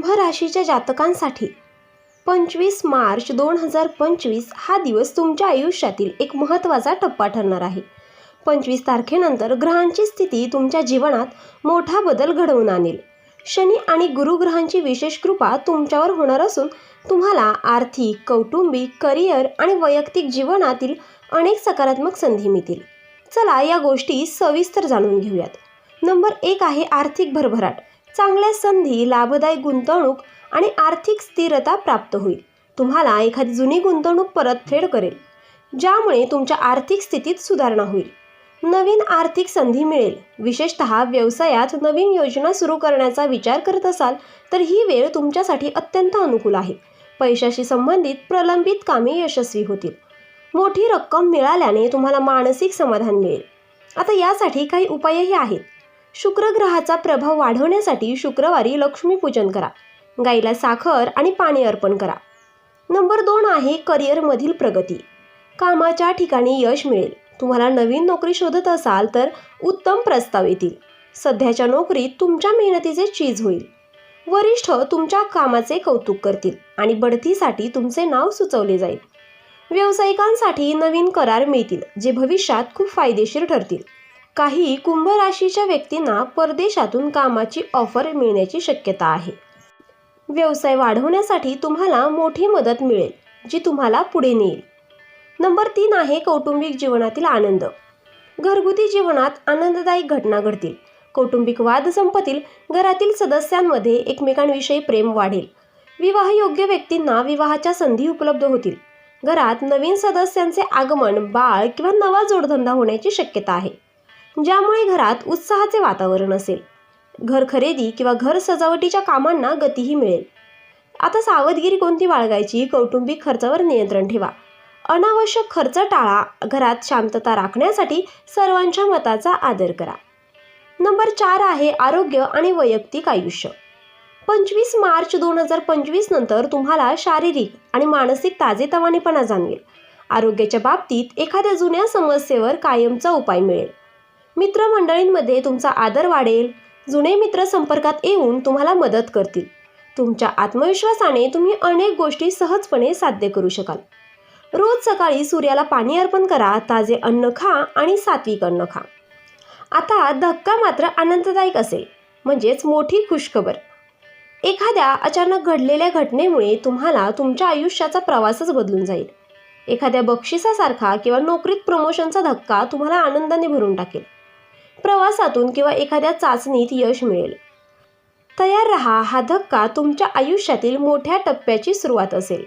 कुंभ राशीच्या जातकांसाठी. पंचवीस मार्च दोन हजार पंचवीस हा दिवस तुमच्या आयुष्यातील एक महत्त्वाचा टप्पा ठरणार आहे. पंचवीस तारखेनंतर ग्रहांची स्थिती तुमच्या जीवनात मोठा बदल घडवून आणेल. शनी आणि गुरुग्रहांची विशेष कृपा तुमच्यावर होणार असून तुम्हाला आर्थिक कौटुंबिक करिअर आणि वैयक्तिक जीवनातील अनेक सकारात्मक संधी मिळतील. चला या गोष्टी सविस्तर जाणून घेऊयात. नंबर एक आहे आर्थिक भरभराट. चांगल्या संधी लाभदायक गुंतवणूक आणि आर्थिक स्थिरता प्राप्त होईल. तुम्हाला एखादी जुनी गुंतवणूक परतफेड करेल ज्यामुळे तुमच्या आर्थिक स्थितीत सुधारणा होईल. नवीन आर्थिक संधी मिळेल. विशेषतः व्यवसायात नवीन योजना सुरू करण्याचा विचार करत असाल तर ही वेळ तुमच्यासाठी अत्यंत अनुकूल आहे. पैशाशी संबंधित प्रलंबित कामे यशस्वी होतील. मोठी रक्कम मिळाल्याने तुम्हाला मानसिक समाधान मिळेल. आता यासाठी काही उपायही आहेत. शुक्रग्रहाचा प्रभाव वाढवण्यासाठी शुक्रवारी लक्ष्मीपूजन करा. गाईला साखर आणि पाणी अर्पण करा. नंबर दोन आहे करिअरमधील प्रगती. कामाच्या ठिकाणी यश मिळेल. तुम्हाला नवीन नोकरी शोधत असाल तर उत्तम प्रस्ताव येतील. सध्याच्या नोकरीत तुमच्या मेहनतीचे चीज होईल. वरिष्ठ तुमच्या कामाचे कौतुक करतील आणि बढतीसाठी तुमचे नाव सुचवले जाईल. व्यावसायिकांसाठी नवीन करार मिळतील जे भविष्यात खूप फायदेशीर ठरतील. काही कुंभ राशीच्या व्यक्तींना परदेशातून कामाची ऑफर मिळण्याची शक्यता आहे. व्यवसाय वाढवण्यासाठी तुम्हाला मोठी मदत मिळेल जी तुम्हाला पुढे नेईल. नंबर तीन आहे कौटुंबिक जीवनातील आनंद. घरगुती जीवनात आनंददायक घटना घडतील. कौटुंबिक वाद संपतील घरातील सदस्यांमध्ये एकमेकांविषयी प्रेम वाढेल. विवाहयोग्य व्यक्तींना विवाहाच्या संधी उपलब्ध होतील. घरात नवीन सदस्यांचे आगमन बाळ किंवा नवा जोडधंदा होण्याची शक्यता आहे. ज्यामुळे घरात उत्साहाचे वातावरण असेल. घर खरेदी किंवा घर सजावटीच्या कामांना गतीही मिळेल. आता सावधगिरी कोणती बाळगायची कौटुंबिक खर्चावर नियंत्रण ठेवा. अनावश्यक खर्च टाळा घरात शांतता राखण्यासाठी सर्वांच्या मताचा आदर करा. नंबर चार आहे आरोग्य आणि वैयक्तिक आयुष्य. पंचवीस मार्च दोन हजार पंचवीस नंतर तुम्हाला शारीरिक आणि मानसिक ताजेतवानेपणा जाणवेल. आरोग्याच्या बाबतीत एखाद्या जुन्या समस्येवर कायमचा उपाय मिळेल. मित्रमंडळींमध्ये तुमचा आदर वाढेल. जुने मित्र संपर्कात येऊन तुम्हाला मदत करतील. तुमच्या आत्मविश्वासाने तुम्ही अनेक गोष्टी सहजपणे साध्य करू शकाल. रोज सकाळी सूर्याला पाणी अर्पण करा ताजे अन्न खा आणि सात्विक अन्न खा. आता धक्का मात्र आनंददायक असेल म्हणजेच मोठी खुशखबर. एखाद्या अचानक घडलेल्या घटनेमुळे तुम्हाला तुमच्या आयुष्याचा प्रवासच बदलून जाईल. एखाद्या बक्षिसासारखा किंवा नोकरीत प्रमोशनचा धक्का तुम्हाला आनंदाने भरून टाकेल. प्रवासातून किंवा एखाद्या चाचणीत यश मिळेल. तयार रहा हा धक्का तुमच्या आयुष्यातील मोठ्या टप्प्याची सुरुवात असेल.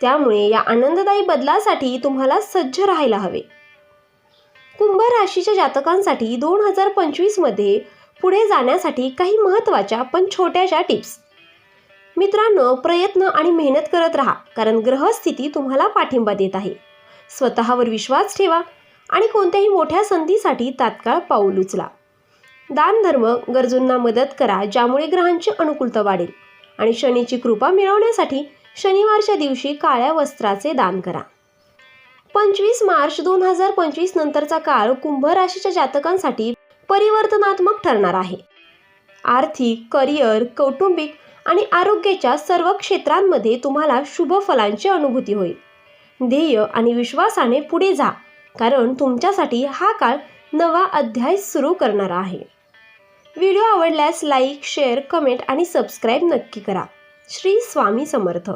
त्यामुळे या आनंददायी बदलासाठी तुम्हाला सज्ज राहायला हवे. कुंभ राशीच्या जातकांसाठी दोन हजार पंचवीसमध्ये पुढे जाण्यासाठी काही महत्त्वाच्या पण छोट्याशा टिप्स. मित्रांनो प्रयत्न आणि मेहनत करत राहा कारण ग्रहस्थिती तुम्हाला पाठिंबा देत आहे. स्वतःवर विश्वास ठेवा. आणि कोणत्याही मोठ्या संधीसाठी तात्काळ पाऊल उचला. दानधर्म गरजूंना मदत करा ज्यामुळे ग्रहांची अनुकूलता वाढेल. आणि शनीची कृपा मिळवण्यासाठी शनिवारच्या दिवशी काळ्या वस्त्राचे दान करा. पंचवीस मार्च दोन हजार पंचवीस नंतरचा काळ कुंभ राशीच्या जातकांसाठी परिवर्तनात्मक ठरणार आहे. आर्थिक करिअर कौटुंबिक आणि आरोग्याच्या सर्व क्षेत्रांमध्ये तुम्हाला शुभ फलांची अनुभूती होईल. ध्येय आणि विश्वासाने पुढे जा. कारण तुमच्यासाठी हा काळ नवा अध्याय सुरू करणारा आहे. व्हिडिओ आवडल्यास लाईक शेअर कमेंट आणि सबस्क्राईब नक्की करा. श्री स्वामी समर्थ.